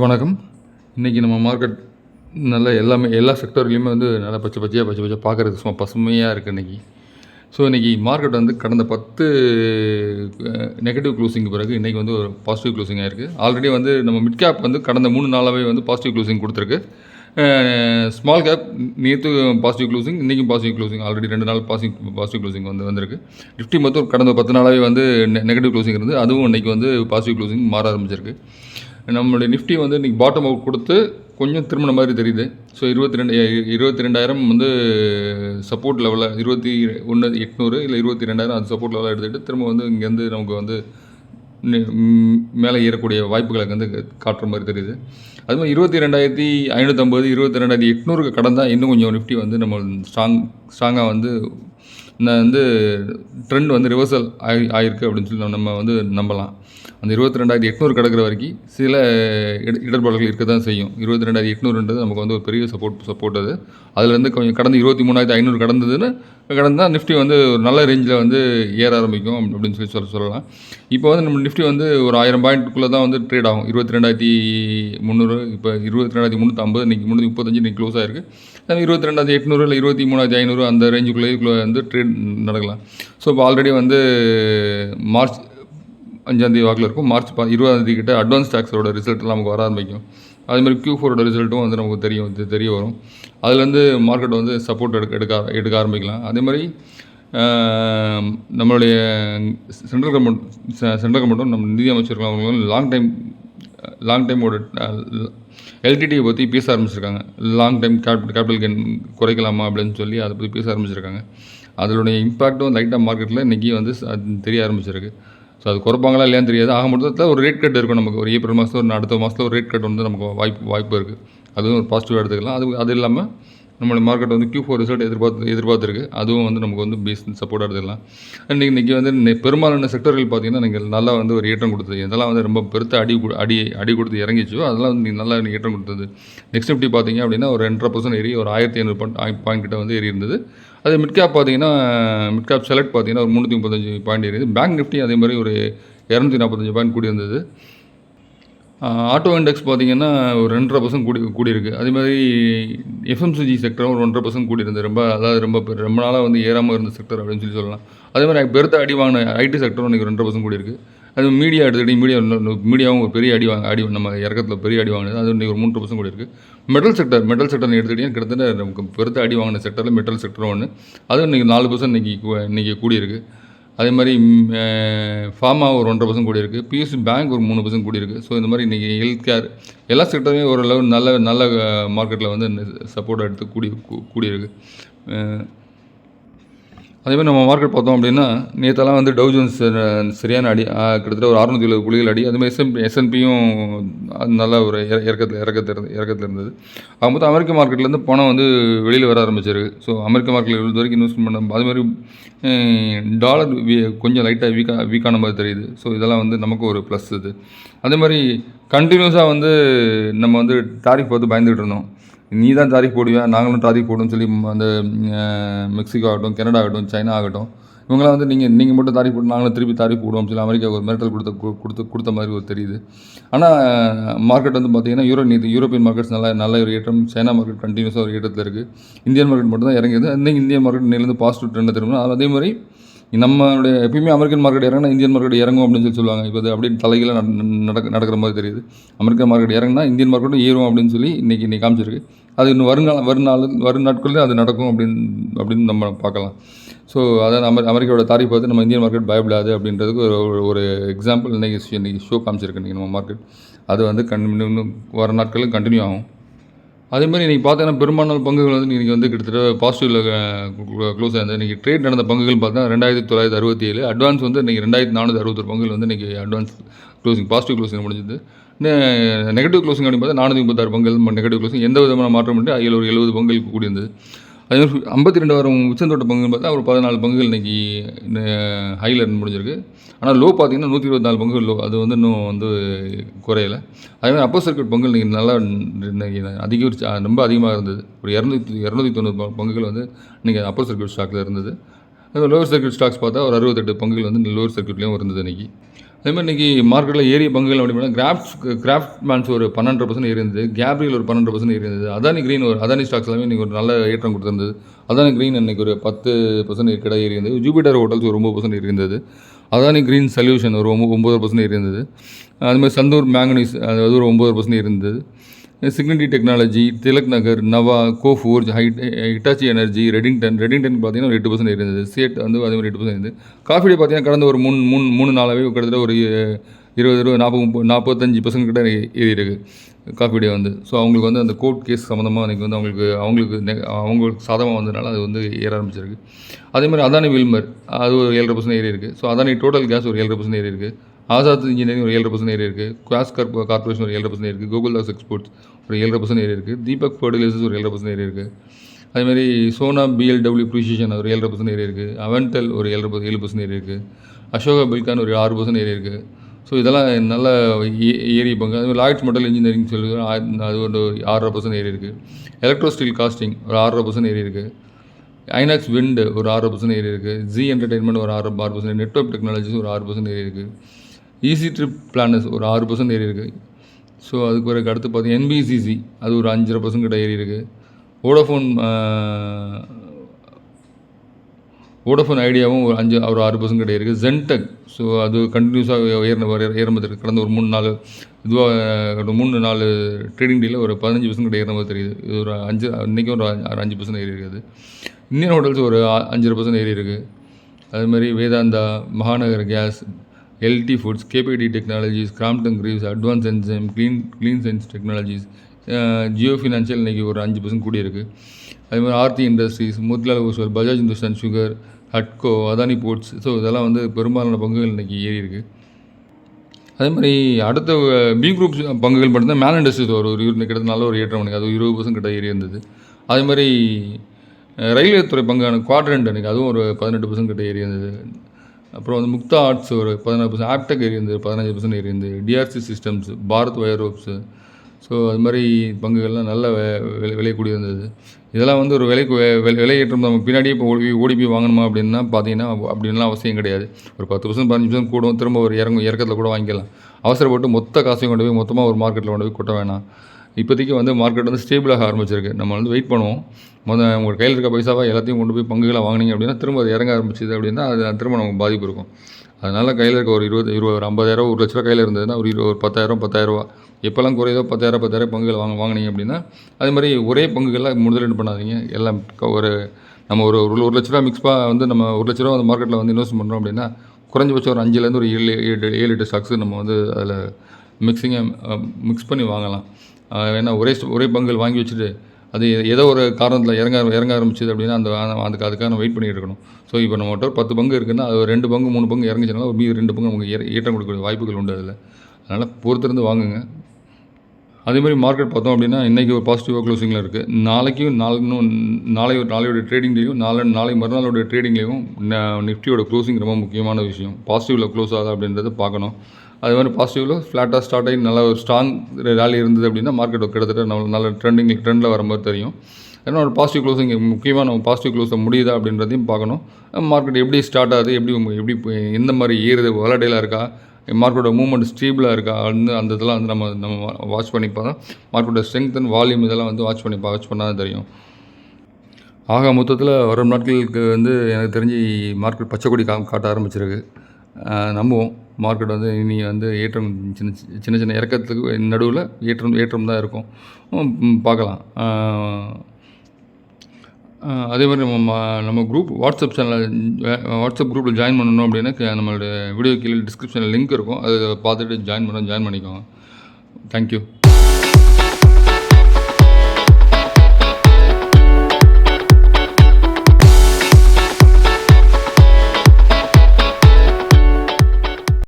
வணக்கம். இன்றைக்கி நம்ம மார்க்கெட் நல்ல எல்லாமே எல்லா செக்டர்லேயுமே வந்து நல்லா பச்சை பச்சையாக பச்சை பச்சை பார்க்குறதுக்கு சும்மா பசுமையாக இருக்குது இன்றைக்கி ஸோ இன்றைக்கி மார்க்கெட் வந்து கடந்த பத்து நெகட்டிவ் க்ளோசிங் பிறகு இன்றைக்கி வந்து ஒரு பாசிட்டிவ் க்ளோசிங் இருக்குது ஆல்ரெடி வந்து நம்ம மிட் கேப் வந்து கடந்த மூணு நாளாகவே வந்து பாசிட்டிவ் க்ளோசிங் கொடுத்துருக்கு. ஸ்மால் கேப் நேற்று பாசிட்டிவ் க்ளோசிங் இன்றைக்கும் பாசிட்டிவ் க்ளோசிங் ஆல்ரெடி ரெண்டு நாள் பாசிட்டிவ் பாசிட்டிவ் க்ளோசிங் வந்து வந்திருக்கு. நிஃப்டி மொத்தம் கடந்த பத்து நாளாகவே வந்து நெகட்டிவ் க்ளோசிங் இருந்து அதுவும் இன்றைக்கி வந்து பாசிட்டிவ் க்ளோசிங் மாற ஆரம்பிச்சிருக்கு. நம்மளுடைய நிஃப்டி வந்து இன்றைக்கி பாட்டம் அவுட் கொடுத்து கொஞ்சம் திரும்பின மாதிரி தெரியுது. ஸோ இருபத்தி ரெண்டு இருபத்தி ரெண்டாயிரம் வந்து சப்போர்ட் லெவலில் இருபத்தி ஒன்று எட்நூறு இல்லை இருபத்தி ரெண்டாயிரம் அது சப்போர்ட் லெவலாக எடுத்துகிட்டு திரும்ப வந்து இங்கேருந்து நமக்கு வந்து மேலே ஏறக்கூடிய வாய்ப்புகளை வந்து காட்டுற மாதிரி தெரியுது. அது மாதிரி இருபத்தி ரெண்டாயிரத்தி ஐநூற்றம்பது இருபத்தி ரெண்டாயிரத்தி எட்நூறுக்கு கடந்தால் இன்னும் கொஞ்சம் நிஃப்டி வந்து நம்ம ஸ்ட்ராங் ஸ்ட்ராங்காக வந்து இந்த வந்து ட்ரெண்ட் வந்து ரிவர்சல் ஆகி ஆயிருக்கு அப்படின்னு சொல்லி நம்ம வந்து நம்பலாம். அந்த இருபத்தி ரெண்டாயிரத்தி எட்நூறு கிடக்கிற வரைக்கும் சில இட இடர்பாடுகள் இருக்க தான் செய்யும். இருபத்தி ரெண்டாயிரத்தி எட்நூறுன்றது நமக்கு வந்து ஒரு பெரிய சப்போர்ட் சப்போர்ட் அது. அதுலேருந்து கொஞ்சம் கடந்து இருபத்தி மூணாயிரத்தி ஐநூறு கடந்ததுன்னு கடந்தால் நிஃப்டி வந்து ஒரு நல்ல ரேஞ்சில் வந்து ஏற ஆரம்பிக்கும் அப்படின்னு சொல்லி சொல்ல சொல்லலாம். இப்போ வந்து நம்ம நிஃப்டி வந்து ஒரு ஆயிரம் பாயிண்ட்டுக்குள்ளே தான் வந்து ட்ரேட் ஆகும். இருபத்தி ரெண்டாயிரத்தி முந்நூறு இப்போ இருபத்தி ரெண்டாயிரத்தி முந்நூற்றம்பது இன்றைக்கி முந்நூற்றி முப்பத்தஞ்சு இன்றைக்கி க்ளோஸ் ஆயிருக்கு. நம்ம இருபத்தி ரெண்டாயிரத்தி எட்நூறு இல்லை இருபத்தி மூணாயிரத்தி ஐநூறு அந்த ரேஞ்சுக்குள்ளே வந்து ட்ரேட் நடக்கலாம். ஸோ இப்போ ஆல்ரெடி வந்து மார்ச் அஞ்சாந்தேதி வாக்கில் இருக்கும். மார்ச் பா இருபதாந்தேதி கிட்ட அட்வான்ஸ் டேக்ஸோட ரிசல்ட்லாம் நமக்கு வர ஆரம்பிக்கும். அதே மாதிரி Q4 ஃபோரோட ரிசல்ட்டும் வந்து நமக்கு தெரியும் தெ- தெரிய வரும். அதுலேருந்து மார்க்கெட் வந்து சப்போர்ட் எடுக்க எடுக்க எடுக்க ஆரம்பிக்கலாம். அதே மாதிரி நம்மளுடைய சென்ட்ரல் கவர்மெண்ட் சென்ட்ரல் கவர்மெண்ட்டும் நம்ம நிதி அமைச்சர்கள் அவங்களும் லாங் டைம் லாங் டைமோட எல்டிடியை பற்றி பேச ஆரம்பிச்சிருக்காங்க. Long time capital capital gain குறைக்கலாமா அப்படின்னு சொல்லி அதை பற்றி பேச ஆரம்பிச்சிருக்காங்க. அதனுடைய இம்பேக்டும் லைட்டாக மார்க்கெட்டில் இன்றைக்கி வந்து தெரிய ஆரம்பிச்சிருக்கு. ஸோ அது குறைப்பாங்களா இல்லையான்னு தெரியாது. ஆக மொத்தத்தில் ஒரு ரேட் கட் இருக்கும் நமக்கு. ஒரு ஏப்ரல் மாதத்தில் ஒரு அடுத்த மாதத்தில் ஒரு ரேட் கட் வந்து நமக்கு வாய்ப்பு வாய்ப்பு இருக்குது அதுவும் ஒரு பாசிட்டிவாக எடுத்துக்கலாம். அது அது இல்லாமல் நம்மளோட மார்க்கெட் வந்து க்யூ ஃபோர் ரிசல்ட் எதிர்பார்த்து எதிர்பார்த்துருக்கு. அதுவும் வந்து நமக்கு வந்து பேஸ் சப்போர்ட்டாக எடுத்துக்கலாம். இன்றைக்கி இன்றைக்கி வந்து பெரும்பாலான செக்டர்கள் பார்த்தீங்கன்னா நீங்கள் நல்லா வந்து ஒரு ஏற்றம் கொடுத்தது. இதெல்லாம் வந்து ரொம்ப பெருத்த அடி அடி அடி கொடுத்து இறங்கிச்சோ. அதெல்லாம் வந்து நீங்கள் நல்லா ஏற்றம் கொடுத்தது. நெக்ஸ்ட் நிஃப்டி பார்த்தீங்க அப்படின்னா ஒரு ரெண்டரை பர்சன்ட் ஏறி ஒரு ஆயிரத்தி ஐநூறு பாயிண்ட் பாயிண்ட் கிட்ட வந்து ஏறி இருந்தது. அதே மிட் கேப் பார்த்தீங்கன்னா மிட் கேப் செலக்ட் பார்த்தீங்கன்னா ஒரு முந்நூற்றி முப்பத்தஞ்சு பாயிண்ட் ஏறிது பேங்க் நிஃப்டி அதே மாதிரி ஒரு இரநூத்தி நாற்பத்தஞ்சு பாயிண்ட் கூடி இருந்தது ஆட்டோ இண்டெக்ஸ் பார்த்தீங்கன்னா ஒரு ரெண்டரை பர்சன்ட் கூடி கூடியிருக்கு. அதே மாதிரி எஃப்எம்சிஜி செக்டரும் ஒரு ஒன்றரை பர்சன்ட் கூடி இருந்தது ரொம்ப அதாவது ரொம்ப ரொம்ப நாளாக வந்து ஏறாமல் இருந்த செக்டர் அப்படின்னு சொல்லி சொல்லலாம். அதே மாதிரி பெருத்த அடி வாங்கின ஐடி செக்டரும் இன்றைக்கி ரெண்டரை பர்சன்ட் கூடியிருக்கு. அது மீடியா எடுத்துக்கிட்டே மீடியா மீடியாவும் ஒரு பெரிய அடி வாங்க அடி நம்ம இறக்கத்தில் பெரிய அடி வாங்கினது. அது இன்றைக்கி ஒரு மூன்று பர்சன்ட் கூடியிருக்கு. மெட்டல் செக்டர் மெட்டல் செக்டர் எடுத்துக்கிட்டீங்கன்னா கிட்டத்தட்ட நமக்கு பெருத்த அடி வாங்கின செக்டரில் மெட்டல் செக்டர் ஒன்று அதுவும் இன்றைக்கி நாலு பர்சன்ட் இன்றைக்கி இன்றைக்கி கூடியிருக்கு. அதே மாதிரி ஃபார்மா ஒரு ஒன்றரை பர்சன்ட் கூடி இருக்குது பிஎஸ்சி பேங்க் ஒரு மூணு பர்சன்ட் கூடியிருக்கு. ஸோ இந்த மாதிரி இன்றைக்கி ஹெல்த் கேர் எல்லா செக்டருமே ஓரளவு நல்ல நல்ல மார்க்கெட்டில் வந்து சப்போர்ட் எடுத்து கூடி கூடியிருக்கு. அதேமாதிரி நம்ம மார்க்கெட் பார்த்தோம் அப்படின்னா நேற்றெல்லாம் வந்து டவு ஜோன்ஸ் சரியான அடி கிட்டத்தட்ட ஒரு அறுநூத்தி எழுபது புள்ளிகள் அடி. அதுமாதிரி எஸ்என்பி எஸ்என்பியும் நல்ல ஒரு இற- இறக்கத்தில் இறக்கத்தில் இருந்து இறக்கத்தில் இருந்தது. ஆக மொத்தம் அமெரிக்க மார்க்கெட்லேருந்து பணம் வந்து வெளியில் வர ஆரம்பிச்சிருக்கு. ஸோ அமெரிக்க மார்க்கெட்டில் இவ்வளோ வரைக்கும் இன்வெஸ்ட் பண்ண அதுமாதிரி டாலர் கொஞ்சம் லைட்டாக வீக்காக வீக்கான மாதிரி தெரியுது. ஸோ இதெல்லாம் வந்து நமக்கு ஒரு ப்ளஸ் இது. அதே மாதிரி கண்டினியூஸாக வந்து நம்ம வந்து டாரிஃப் பார்த்து பயந்துகிட்டு இருந்தோம். நீ தான் டாரிஃப் போடுவேன் நாங்களும் டாரிஃப் போடுவோம்னு சொல்லி அந்த மெக்சிகோ ஆகட்டும் கனடா ஆகட்டும் சைனா ஆகட்டும் இவங்களாம் வந்து நீங்கள் நீங்கள் மட்டும் தாரிஃப் போட்டு நாங்களும் திருப்பி தாரிஃப் போடுவோம் சொல்லி அமெரிக்காவுக்கு ஒரு மிரட்டல் கொடுத்த கொடுத்து கொடுத்த மாதிரி ஒரு தெரியுது. ஆனால் மார்க்கெட் வந்து பார்த்தீங்கன்னா யூரோ நீதி யூரோப்பியன் மார்க்கெட்ஸ் நல்லா நல்ல ஒரு ஏற்றம் சைனா மார்க்கெட் கண்டினியூஸாக ஒரு ஏற்றத்தில் இருக்குது இந்தியன் மார்க்கெட் மட்டும் தான் இறங்கியது. இன்னைக்கு இந்தியன் மார்க்கெட் நிலந்து பாசிட்டிவ் ட்ரெண்ட் திரும்பணும் அதே மாதிரி நம்மளுடைய எப்பயுமே அமெரிக்கன் மார்க்கெட் இறங்கினா இந்தியன் மார்க்கெட் இறங்கும் அப்படின்னு சொல்லி சொல்லுவாங்க. இப்போ அது அப்படியே தலைகீழ நடக்க நடக்கிற மாதிரி தெரியுது. அமெரிக்கன் மார்க்கெட் இறங்கினா இந்தியன் மார்க்கெட்டும் ஏறும் அப்படின்னு சொல்லி இன்றைக்கி இன்னைக்கு காமிச்சிருக்கு. அது இன்னும் வருங்கால வரும் நாள் வரும் நாட்களில் அது நடக்கும் அப்படின்னு அப்படின்னு நம்ம பார்க்கலாம். ஸோ அதான் அமெரி அமெரிக்காவோட தாரிஃப் பார்த்து நம்ம இந்தியன் மார்க்கெட் பயப்படாது அப்படின்றதுக்கு ஒரு ஒரு- ஒரு எக்ஸாம்பிள் இன்றைக்கி இன்றைக்கி ஷோ காமிச்சிருக்கு இன்றைக்கி நம்ம மார்க்கெட். அது வந்து கன் இன்னும் வர நாட்களும் கண்டினியூ ஆகும். அதே மாதிரி இன்றைக்கி பார்த்தீங்கன்னா பெரும்பாலான பங்குகள் வந்து இன்றைக்கி வந்து கிட்டத்தட்ட பாசிட்டிவில் க்ளோஸ் ஆயிருந்தது. இன்றைக்கி ட்ரேட் நடந்த பங்குகள் பார்த்தா ரெண்டாயிரத்தி தொள்ளாயிரத்தி அறுபத்தி ஏழு அட்வான்ஸ் வந்து இன்றைக்கி ரெண்டாயிரத்தி நானூற்றி அறுபத்தொரு பங்குகள் வந்து இன்றைக்கி அட்வான்ஸ் க்ளோசிங் பாசிட்டிவ் க்ளோசிங் முடிஞ்சது. நெகட்டிவ் க்ளோசிங் அப்படின்னு பார்த்தா நானூற்றி முப்பத்தாறு பங்குகள் நெகட்டிவ் க்ளோசிங் எந்த விதமான மாற்றம் இல்லை. அதில் ஒரு எழுபது பங்குகள் கூடியிருந்தது. அதே மாதிரி ஐம்பத்தி ரெண்டு வாரம் உச்சந்தோட்ட பங்குன்னு பார்த்தா ஒரு பதினாலு பங்குகள் இன்றைக்கி ஹையில் இருந்து முடிஞ்சிருக்கு. ஆனால் லோ பார்த்தீங்கன்னா நூற்றி இருபத்தி நாலு பங்குகள் லோ அது வந்து இன்னும் வந்து குறையலை. அதே மாதிரி அப்போ சர்க்கியூட் பங்குகள் இன்றைக்கி நல்லா இன்றைக்கி அதிகரிச்சு ரொம்ப அதிகமாக இருந்தது. ஒரு இரநூத்தி இரநூத்தி தொண்ணூறு பங்குகள் வந்து இன்றைக்கி அப்போ சர்க்கியூட் ஸ்டாக்கில் இருந்தது. லோவர் சர்க்கியூட் ஸ்டாக்ஸ் பார்த்தா ஒரு அறுபத்தெட்டு பங்குகள் வந்து லோவர் சர்க்கியூட்லேயும் இருந்தது இன்றைக்கி அதே மாதிரி இன்றைக்கி மார்க்கெட்டில் ஏறிய பங்குகள் அப்படின்னா கிராஃப்ட் கிராஃப்ட் மேன்ஸ் ஒரு பன்னெண்டு பர்சன்ட் இருந்தது கேப்ரியல் ஒரு பன்னெண்டு பர்சன்ட் இருந்தது அதானி கிரீன் ஒரு அதானி ஸ்டாக்ஸ் எல்லாமே இன்றைக்கி ஒரு நல்ல ஏற்றம் கொடுத்துருந்தது. அதானி கிரீன் இன்றைக்கி ஒரு பத்து பர்சன்ட் கிட்ட இருந்தது ஜூபிட்டர் ஹோட்டல்ஸ் ஒரு ஒம்பது பர்சன்ட் இருந்தது அதானி கிரீன் சொல்யூஷன் ஒரு ஒம்பது ஒம்பது பர்சன்ட் இருந்தது அதுமாதிரி சந்தூர் மேங்கனீஸ் அது ஒரு ஒம்பது பர்சன்ட் இருந்தது Cigniti technology Tilak Nagar Nava Coforge height Hitachi energy Redington Redington பார்த்தீங்கன்னா ஒரு எட்டு பர்சன்ட் இருந்தது. சேட் வந்து அதே மாதிரி எட்டு பர்சன்ட் இருந்தது. காஃபி டே பார்த்தீங்கன்னா கடந்த ஒரு மூணு மூணு மூணு நாளாகவே கிட்டத்தட்ட ஒரு இருபது இருபது நாற்பது முப்பது நாற்பத்தஞ்சு பர்சன்ட் கிட்ட ஏறி இருக்குது காஃபி டே வந்து. ஸோ அவங்களுக்கு வந்து அந்த கோர்ட் கேஸ் சம்மந்தமாக அன்றைக்கி வந்து அவங்களுக்கு அவங்களுக்கு நெ- அவங்களுக்கு சாதகமாக வந்ததுனால அது வந்து ஏற ஆரம்பிச்சிருக்கு. அதே மாதிரி அதானி வில்மர் அது ஒரு ஏழரை பர்சன்ட் ஏறி இருக்குது ஸோ அதானி டோட்டல் கேஸ் ஒரு ஏழரை பர்சன்ட் ஏறி இருக்குது ஆசாத் இன்ஜினியரிங் ஒரு ஏழரை பர்சன்ட் ஏரியா இருக்குது குவாஸ் கார்ப் கார்பரேஷன் ஒரு ஏழரை பர்சன்ட் இருக்குது கூகுள் தாஸ் எக்ஸ்போர்ட்ஸ் ஒரு ஏழரை பர்சன்ட் ஏரியா இருக்குது தீபக் ஃபர்டிலைசர்ஸ் ஒரு ஏழரை பர்சன்ட் ஏறி இருக்குது அதேமாதிரி சோனா பிஎல்டபிள்யூ ப்ரிசிஷன் ஒரு ஏழரை பர்சன்ட் ஏறி இருக்குது அவென்டல் ஒரு ஏழரை ஏழு பர்சன்ட் ஏறி இருக்குது அசோகா பில்கான் ஒரு ஆறு பர்சன்ட் ஏறி இருக்குது ஸோ இதெல்லாம் நல்ல ஏ- பங்கு அதுமாதிரி லாய்ட்ஸ் மெட்டல் இன்ஜினியரிங் சொல்லி அது ஒரு ஆறரை பர்சன்ட் ஏரியா இருக்குது எலக்ட்ரோ ஸ்டீல் காஸ்டிங் ஒரு ஆறரை பர்சன்ட் ஏறி இருக்குது ஐநாக்ஸ் விண்டு ஒரு ஆறு பர்சன்ட் ஏறி இருக்குது ஜி என்டர்டைன்மெண்ட் ஒரு ஆறு ஆறு பர்சன்ட் நெட்ஒர்க் டெக்னாலஜிஸ் ஒரு ஆறு பர்சன்ட் ஏறி இருக்குது ஈஸி ட்ரிப் பிளானர்ஸ் ஒரு ஆறு பர்சன்ட் ஏறி இருக்குது ஸோ அதுக்கு பிறகு அடுத்து பார்த்தீங்கன்னா என்பிசிசி அது ஒரு அஞ்சரை பர்சன்ட் கிட்ட ஏறி இருக்குது வோடஃபோன் வோடஃபோன் ஐடியாவும் ஒரு அஞ்சு ஒரு ஆறு பர்சன்ட் கிட்ட இருக்குது ஜென்டெக் ஸோ அது கண்டினியூஸாக ஏறின ஏறமதிருக்கு கடந்த ஒரு மூணு நாலு இதுவாக ஒரு மூணு நாலு ட்ரேடிங் டேல ஒரு பதினஞ்சு பர்சன்ட் கிட்ட ஏறின மாதிரி தெரியுது. இது ஒரு அஞ்சு இன்றைக்கும் ஒரு அஞ்சு- அஞ்சு பர்சன்ட் ஏறி இருக்குது இந்தியன் ஹோட்டல்ஸ் ஒரு அஞ்சரை பர்சன்ட் ஏறி இருக்குது அதுமாதிரி Vedanta Mahanagar gas LT foods KPIT technologies Crompton Greaves advance enzyme clean clean science technologies Jio financial இன்றைக்கி ஒரு அஞ்சு பர்சன்ட் கூடியிருக்கு அதே மாதிரி ஆர்த்தி இண்டஸ்ட்ரீஸ் முத்லால் ஓஸ்வல் பஜாஜ் இந்துஸ்தான் சுகர் ஹட்கோ அதானி போர்ட்ஸ் ஸோ இதெல்லாம் வந்து பெரும்பாலான பங்குகள் இன்றைக்கி ஏறி இருக்குது அதே மாதிரி அடுத்த uh, பி குரூப் பங்குகள் மட்டும்தான் மேன் இண்டஸ்ட்ரீஸ் ஒரு ஒரு இரு- நல்ல ஒரு ஏற்றம் எனக்கு. அது இருபது பர்சன்ட் கிட்ட ஏறி இருந்தது. அதே மாதிரி uh, ரயில்வே துறை பங்கான குவாட்ரண்ட் எனக்கு அதுவும் ஒரு பதினெட்டு பர்சன்ட் கிட்ட ஏறி இருந்தது. அப்புறம் வந்து முக்தா ஆர்ட்ஸ் ஒரு பதினாறு பர்சன்ட் ஆப்டெக் ஏறி பதினஞ்சு பர்சன்ட் ஏறி இருந்தது DRC systems Bharat wire ropes so அது மாதிரி பங்குகள்லாம் நல்ல விலை விலை கூடி இருந்தது இதெல்லாம் வந்து ஒரு விலைக்கு விலை விலையேற்றம் நம்ம பின்னாடியே இப்போ ஓடி ஓடி போய் வாங்கணுமா அப்படின்னா பார்த்தீங்கன்னா அப்படின்லாம் அவசியம் கிடையாது. ஒரு பத்து பர்சன்ட் பதினஞ்சு பர்சன்ட் கூடும் திரும்ப ஒரு இறங்கும் இறக்கத்தில் கூட வாங்கிக்கலாம். அவசரப்பட்டு மொத்த காசையும் கொண்டு போய் மொத்தமாக ஒரு மார்க்கெட்டில் கொண்டு போய் கொட்ட வேணாம். இப்போதைக்கு வந்து மார்க்கெட் வந்து ஸ்டேபிளாக ஆரம்பிச்சிருக்கு. நம்ம வந்து வெயிட் பண்ணுவோம். மொதல் உங்கள் கையில் இருக்க பைசாவை எல்லாத்தையும் கொண்டு போய் பங்குகளை வாங்குனீங்க அப்படின்னா திரும்ப அது இறங்க ஆரம்பிச்சிது அப்படின்னா அது திரும்ப நமக்கு பாதிப்பு இருக்கும். அதனால் கையில் இருக்க ஒரு இருபது இருபது ஒரு ஐம்பதாயிரம் ஒரு லட்ச ரூபா கையில் இருந்ததுன்னா ஒரு இருபது ஒரு பத்தாயிரம் பத்தாயிரரூவா எப்போல்லாம் குறையுதோ பத்தாயிரம் பத்தாயிரம் பங்குகள் வாங்க வாங்கினீங்க அப்படின்னா அதே மாதிரி ஒரே பங்குகளில் முதலீடு பண்ணாதீங்க. எல்லாம் ஒரு நம்ம ஒரு ஒரு ஒரு லட்ச ரூபா மிக்ஸ் வந்து நம்ம ஒரு லட்ச ரூபா வந்து மார்க்கெட்டில் வந்து இன்வெஸ்ட் பண்ணுறோம் அப்படின்னா குறைஞ்சபட்சம் ஒரு அஞ்சுலேருந்து ஒரு ஏழு ஏழு ஏழு எட்டு ஸ்டாக்ஸ் நம்ம வந்து அதில் மிக்சிங்கை மிக்ஸ் பண்ணி வாங்கலாம். ஏன்னா ஒரே ஒரே பங்குகள் வாங்கி வச்சுட்டு அது ஏதோ ஒரு காரணத்தில் இறங்க இறங்க ஆரம்பிச்சது அப்படின்னா அந்த அதுக்கு அதுக்காக வெயிட் பண்ணிகிட்டு இருக்கணும். ஸோ இப்போ நம்மகிட்ட ஒரு பத்து பங்கு இருக்குன்னா அது ஒரு ரெண்டு பங்கு மூணு பங்கு இறங்குச்சுனால ஒரு ரெண்டு பங்கு நமக்கு ஏற- ஏற்றம் கொடுக்கக்கூடிய வாய்ப்புகள் உண்டு அதில். அதனால் பொறுத்திருந்து வாங்குங்க. அதே மாதிரி மார்க்கெட் பார்த்தோம் அப்படின்னா இன்றைக்கி ஒரு பாசிட்டிவாக க்ளோசிங்கில் இருக்குது நாளைக்கும் நாளை இன்னும் நாளை நாளையோட ட்ரேடிங்லேயும் நாளை நாளை மறுநாளோட ட்ரேடிங்லேயும் நிஃப்டியோட க்ளோசிங் ரொம்ப முக்கியமான விஷயம். பாசிட்டிவில் க்ளோஸ் ஆகுதா அப்படின்றத பார்க்கணும். அது மாதிரி பாசிட்டிவில் ஃப்ளாட்டாக ஸ்டார்ட் ஆகி நல்ல ஒரு ஸ்ட்ராங் ரேலி இருந்தது அப்படின்னா மார்க்கெட் கிட்டத்தட்ட நல்ல நல்ல ட்ரெண்டிங் ட்ரெண்டில் வரும்போது தெரியும். ஏன்னா ஒரு பாசிட்டிவ் க்ளோசிங் முக்கியமாக நம்ம பாசிட்டிவ் க்ளோஸை முடியுதா அப்படின்றதையும் பார்க்கணும். மார்க்கெட் எப்படி ஸ்டார்ட் ஆகுது எப்படி எப்படி எந்த மாதிரி ஏறுது வலடைலாக இருக்கா மார்க்கெட்டோட மூவ்மெண்ட் ஸ்டீபிளாக இருக்கா வந்து அந்த இதெல்லாம் வந்து நம்ம நம்ம வாட்ச் பண்ணி பார்த்தா மார்க்கெட்டோட ஸ்ட்ரென்த் அண்ட் வால்யூம் இதெல்லாம் வந்து வாட்ச் பண்ணி வாட்ச் பண்ணால் தான் தெரியும். ஆக மொத்தத்தில் வரும் நாட்களுக்கு வந்து எனக்கு தெரிஞ்சு மார்க்கெட் பச்சைக்கொடி கா காட்ட ஆரம்பிச்சிருக்கு. நம்புவோம். மார்க்கெட் வந்து இனி வந்து ஏற்றம் சின்ன சின்ன சின்ன இறக்கத்துக்கு நடுவில் ஏற்றம் ஏற்றம் தான் இருக்கும். பார்க்கலாம். அதே மாதிரி நம்ம நம்ம குரூப் வாட்ஸ்அப் சேனல் வாட்ஸ்அப் குரூப்பில் ஜாயின் பண்ணணும் அப்படின்னா நம்மளோட வீடியோ கீழே டிஸ்கிரிப்ஷனில் லிங்க் இருக்கும். அதை பார்த்துட்டு ஜாயின் பண்ண ஜாயின் பண்ணிக்கோங்க. தேங்க்யூ